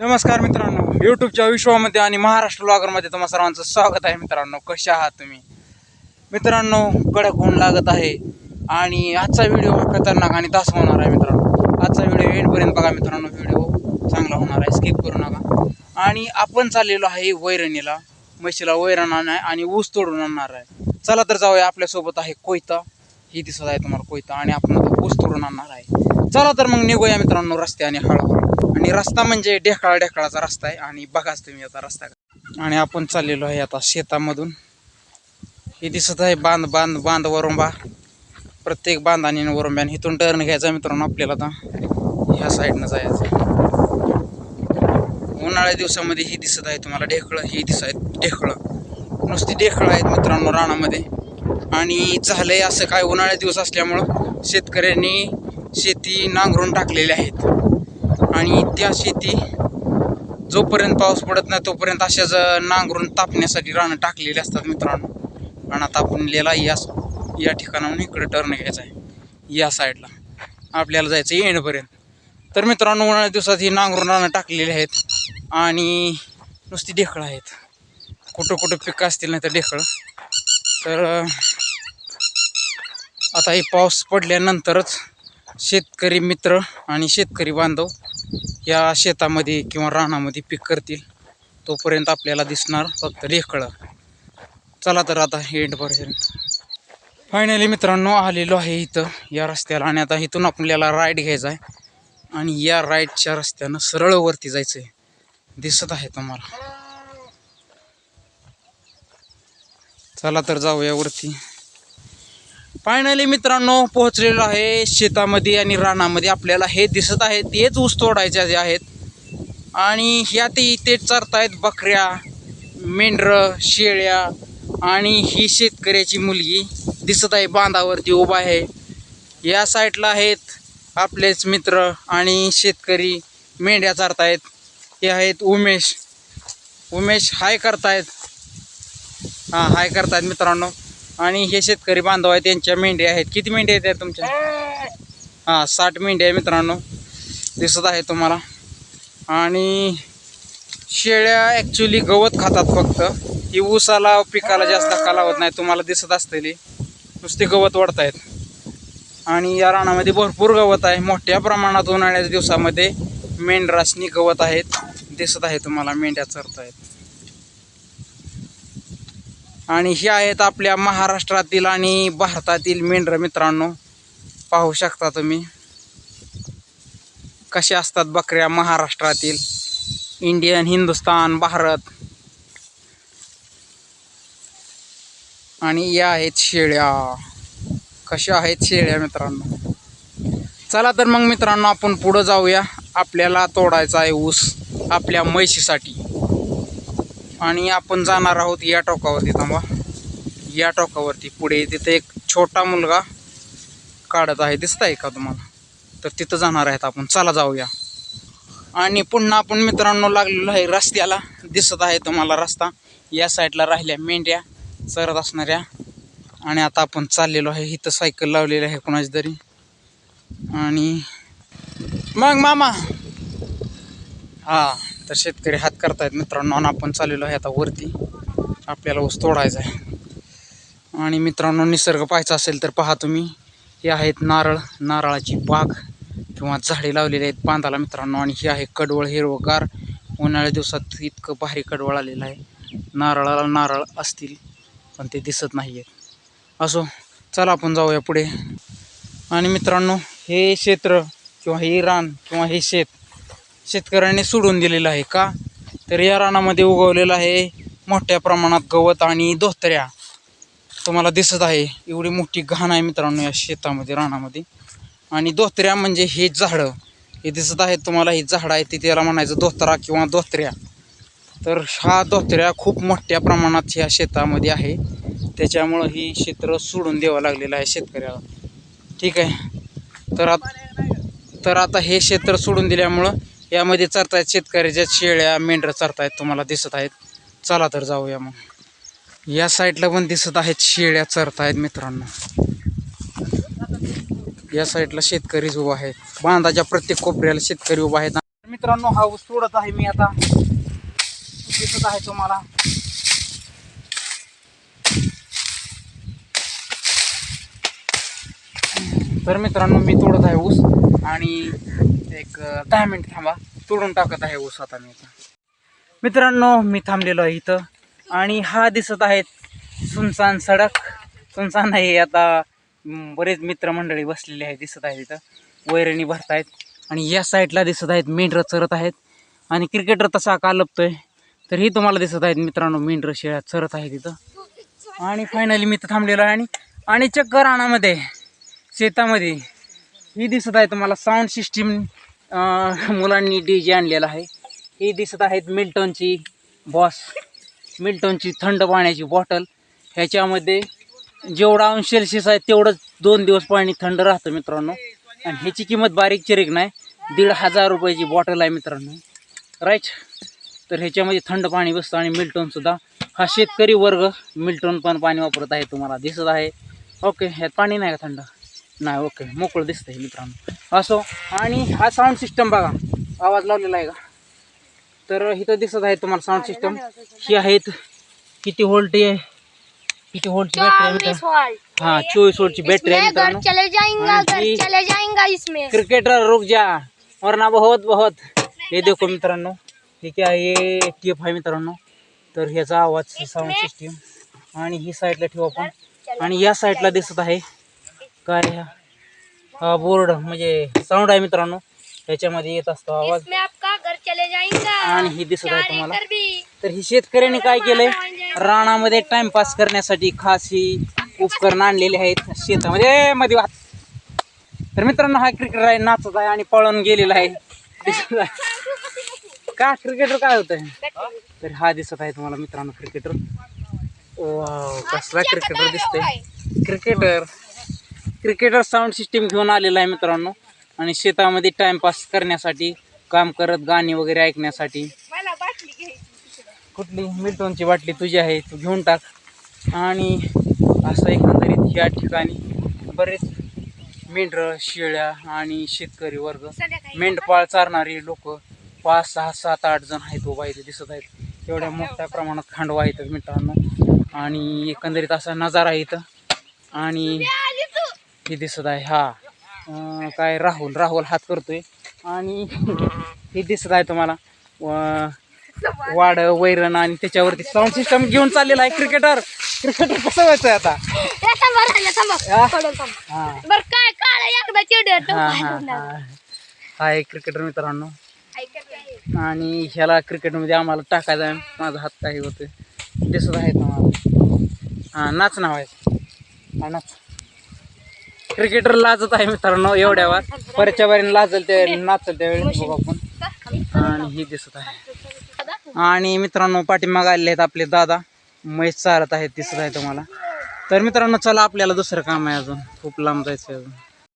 नमस्कार मित्रांनो यूट्यूबच्या विश्वामध्ये आणि महाराष्ट्र ब्लॉगरमध्ये तुम्हा सर्वांचं स्वागत आहे मित्रांनो. कसे आहात तुम्ही? मित्रांनो कडक ऊन लागत आहे आणि आजचा व्हिडिओ खतरनाक आणि तास होणार आहे मित्रांनो. आजचा व्हिडिओ एंडपर्यंत बघा मित्रांनो व्हिडिओ चांगला होणार आहे. स्किप करू नका. आणि आपण चाललेलो आहे वैरणीला. म्हशीला वैरण आणणार आणि ऊस तोडून आणणार आहे. चला तर जाऊया आपल्यासोबत आहे कोयता. ही दिसत आहे तुम्हाला कोयता आणि आपण ऊस तोडून आणणार आहे. चला तर मग निघूया मित्रांनो रस्त्याने हळूहळू. आणि रस्ता म्हणजे ढेकाळा ढेकाळाचा रस्ता आहे. आणि बघाच तुम्ही आता रस्ता आणि आपण चाललेलो आहे आता शेतामधून. हे दिसत आहे बांध बांध बांध वरुंबा. प्रत्येक बांध बांधाने आणि इथून टर्न घ्यायचा मित्रांनो आपल्याला आता. ह्या साईडनं जायचं उन्हाळ्या दिवसामध्ये ही दिसत आहे तुम्हाला ढेकळं. ही दिसत आहेत ढेकळं. नुसती ढेकळं आहेत मित्रांनो रानामध्ये. आणि झालंय असं काय उन्हाळ्या दिवस असल्यामुळं शेतकऱ्यांनी शेती नांगरून टाकलेली आहेत. आणि त्या शेती जोपर्यंत पाऊस पडत नाही तोपर्यंत अशाच नांगरून तापण्यासाठी रानं टाकलेली असतात मित्रांनो. आणि आता या या ठिकाणाहून इकडे टर्न घ्यायचा आहे. या साईडला आपल्याला जायचं आहे एंडपर्यंत तर मित्रांनो उन्हाळ्या दिवसात ही नांगरून रानं टाकलेली आहेत. आणि नुसती ढेकळं आहेत. कुठं कुठं पिकं असतील नाही तर ढेकळं. तर आता हे पाऊस पडल्यानंतरच शेतकरी मित्र आणि शेतकरी बांधव या शेतामध्ये किंवा रानामध्ये पीक करतील तोपर्यंत आपल्याला दिसणार फक्त रेखळं. चला तर आता एंडपर्यंत फायनली मित्रांनो आलेलो आहे इथं या रस्त्याला. आणि आता इथून आपल्याला राईड घ्यायचा आहे. आणि या राईडच्या रस्त्यानं सरळ वरती जायचं आहे दिसत आहे तुम्हाला. चला तर जाऊया वरती. फायनली मित्रांनो पोहोचलेलो आहे शेतामध्ये आणि रानामध्ये. आपल्याला हे दिसत आहे तेच ऊस तोडायचे जे आहेत. आणि ह्या ते इथे चरतायत बकऱ्या मेंढरं शेळ्या आणि ही शेतकऱ्याची मुलगी दिसत आहे बांधावरती उभा आहे. या साईडला आहेत आपलेच मित्र आणि शेतकरी मेंढ्या चारतायत. हे आहेत उमेश. उमेश हाय करतायत. हां हाय करतायत मित्रांनो. आणि हे शेतकरी बांधव आहेत त्यांच्या मेंढ्या आहेत. किती मेंढ्या आहेत तुमच्या? हां साठ मेंढ्या आहे मित्रांनो. दिसत आहे तुम्हाला. आणि शेळ्या ॲक्च्युली गवत खातात फक्त. ही ऊसाला पिकाला जास्त धक्का लावत नाही तुम्हाला दिसत असतेली नुसते गवत वाढतायत. आणि या रानामध्ये भरपूर गवत आहे. मोठ्या प्रमाणात उन्हाळ्याच्या दिवसामध्ये मेंढरासनी गवत आहेत. दिसत आहे तुम्हाला मेंढ्या चरतायत. आणि हे आहेत आपल्या महाराष्ट्रातील आणि भारतातील मेंढरं मित्रांनो. पाहू शकता तुम्ही. कसे असतात बकऱ्या महाराष्ट्रातील? इंडियन हिंदुस्तान भारत. आणि या आहेत शेळ्या. कशा आहेत शेळ्या मित्रांनो? चला तर मग मित्रांनो आपण पुढं जाऊया. आपल्याला तोडायचा आहे ऊस आपल्या म्हैशीसाठी. आणि आपण जाणार आहोत या टोकावरती थांबा. या टोकावरती. पुढे तिथे एक छोटा मुलगा काढत आहे. दिसत आहे का तुम्हाला? तर तिथं जाणार आहेत आपण. चला जाऊया. आणि पुन्हा आपण मित्रांनो लागलेलो आहे रस्त्याला. दिसत आहे तुम्हाला रस्ता. या साईडला राहिल्या मेंढ्या चरत असणाऱ्या. आणि आता आपण चाललेलो आहे. इथं सायकल लावलेली आहे कोणाची तरी. आणि मग मामा. हा. तर शेतकरी हात करतायत मित्रांनो आणि आपण चाललेलो आहे आता वरती. आपल्याला ऊस तोडायचा आहे. आणि मित्रांनो निसर्ग पाहायचा असेल तर पहा तुम्ही. हे आहेत नारळ. नारळाची बाग किंवा झाडे लावलेली आहेत बांधाला मित्रांनो. आणि हे आहे कडवळ हिरवगार. उन्हाळ्या दिवसात इतकं भारी कडवळ आलेलं आहे. नारळाला नारळ असतील पण ते दिसत नाही आहेत असो चला आपण जाऊया पुढे. आणि मित्रांनो हे क्षेत्र किंवा हे रान किंवा हे शेत शेतकऱ्यांनी सोडून दिलेलं आहे का? तर या रानामध्ये उगवलेलं आहे मोठ्या प्रमाणात गवत आणि धोत्र्या. तुम्हाला दिसत आहे एवढी मोठी घाण आहे मित्रांनो या शेतामध्ये रानामध्ये. आणि धोत्र्या म्हणजे हे झाडं. हे दिसत आहेत तुम्हाला ही झाडं आहे ती त्याला म्हणायचं धोत्रा किंवा धोत्र्या. तर हा धोत्र्या खूप मोठ्या प्रमाणात ह्या शेतामध्ये आहे. त्याच्यामुळं ही क्षेत्र सोडून द्यावं लागलेलं आहे शेतकऱ्याला. ठीक आहे. तर आता तर आता हे क्षेत्र सोडून दिल्यामुळं यामध्ये चरतायत शेतकऱ्याच्या शेळ्या मेंढरं चरतायत तुम्हाला दिसत आहेत. चला तर जाऊया मग. या साईडला पण दिसत आहेत शेळ्या चरतायत मित्रांनो. या साईडला शेतकरीच उभा आहेत बांधाच्या प्रत्येक कोपऱ्याला शेतकरी उभा आहेत मित्रांनो हा ऊस तोडत आहे मी आता. दिसत आहे तुम्हाला. तर मित्रांनो मी तोडत आहे ऊस. आणि एक दहा मिनिट थांबा. तोडून टाकत आहे ऊस आता मी मित्रांनो मी थांबलेलो आहे इथं. आणि हा दिसत आहे सुनसान सडक. सुनसान आहे आता बरेच मित्रमंडळी बसलेले आहेत दिसत आहेत इथं. वैरणी भरतायत. आणि या साईडला दिसत आहेत मेंढरं चरत आहेत. आणि क्रिकेटर तसा का लपतोय? तर ही तुम्हाला दिसत आहेत मित्रांनो मेंढरं शेळ्या चरत आहेत इथं. आणि फायनली मी इथं थांबलेलो आहे. आणि आणि चक्कर रानामध्ये शेतामध्ये ही दिसत आहे तुम्हाला साऊंड सिस्टीम मुलांनी डी जे आणलेला आहे. ही दिसत आहेत मिल्टनची बॉस मिल्टनची थंड पाण्याची बॉटल ह्याच्यामध्ये जेवढा अंश सेल्सिअस आहे तेवढंच दोन दिवस पाणी थंड राहतं मित्रांनो. आणि ह्याची किंमत बारीक चिरीक नाही दीड हजार रुपयाची बॉटल आहे मित्रांनो. राईट तर ह्याच्यामध्ये थंड पाणी बसतं आणि मिल्टनसुद्धा हा शेतकरी वर्ग मिल्टन पण पाणी वापरत आहे तुम्हाला दिसत आहे. ओके ह्यात पाणी नाही का थंड? नाही ओके. मोकळं दिसतंय मित्रांनो. असो आणि हा साऊंड सिस्टम बघा. आवाज लावलेला आहे का? तर इथं दिसत आहे तुम्हाला साऊंड सिस्टम ही आहेत किती व्होल्ट आहे? किती व्होल्टची बॅटरी आहे हा चोवीस व्होल्टची बॅटरी आहे मित्रांनो. चले जाएंगा हाँ घर जी। चले जाएंगा इसमें. क्रिकेटर रुक जा. वरना बहुत बहुत. हे देखो मित्रांनो. हे क्या आहे? ये टी एफ आहे मित्रांनो. तर ह्याचा आवाज साऊंड सिस्टीम आणि ही साईडला ठेवू आपण. आणि या साईडला दिसत आहे. काय हा. बोर्ड म्हणजे साऊंड आहे मित्रांनो. त्याच्यामध्ये येत असतो आवाज. इसमें आपका घर चले जाएंगा आणि ही दिसत आहे चार तुम्हाला. भी तर ही शेतकऱ्यांनी काय केलंय? रानामध्ये टाइमपास करण्यासाठी खास ही उपकरण आणलेली आहेत शेतामध्ये. ए, मध्ये वाहत तर मित्रांनो हा क्रिकेटर आहे नाचत आहे आणि पळून गेलेला आहे. दिसत आहे. का क्रिकेटर काय होत आहे तर हा दिसत आहे तुम्हाला मित्रांनो क्रिकेटर कसला क्रिकेटर दिसतोय. क्रिकेटर क्रिकेटर साऊंड सिस्टीम घेऊन आलेला आहे मित्रांनो. आणि शेतामध्ये टाइमपास करण्यासाठी काम करत गाणी वगैरे ऐकण्यासाठी. कुठली? मिल्टनची बाटली तुझी आहे तू घेऊन टाक. आणि असं एकंदरीत या ठिकाणी बरेच मेंढरं शेळ्या आणि शेतकरी वर्ग मेंढपाळ चारणारी लोक पाच सहा सात आठ जण आहेत उभा इथे दिसत आहेत. एवढ्या मोठ्या प्रमाणात खांडवा आहेत मित्रांनो. आणि एकंदरीत असा नजारा इथं. आणि हे दिसत आहे हा. काय राहुल राहुल हात करतोय. आणि हे दिसत आहे तुम्हाला वाड वैरण आणि त्याच्यावरती साऊंड सिस्टम घेऊन चाललेला आहे क्रिकेटर क्रिकेटर कसं व्हायचं आता? हा? हा. हा हा हा हा. आहे क्रिकेटर मित्रांनो. आणि ह्याला क्रिकेटमध्ये आम्हाला टाकायचं आहे. माझा हात काही होते दिसत आहेत आम्हाला हां नाच नाव आहे. हा नाच. क्रिकेटर लाजत आहे मित्रांनो एवढ्यावर. परच्या बारीने लाजल त्या नाचल त्यावेळी बघू आपण. आणि ही दिसत आहे. आणि मित्रांनो पाठीमाग आलेले आहेत आपले दादा. म्हैस चारत आहेत दिसत आहे तुम्हाला. तर मित्रांनो चला आपल्याला दुसरं काम आहे अजून. खूप लांब जायचं आहे अजून.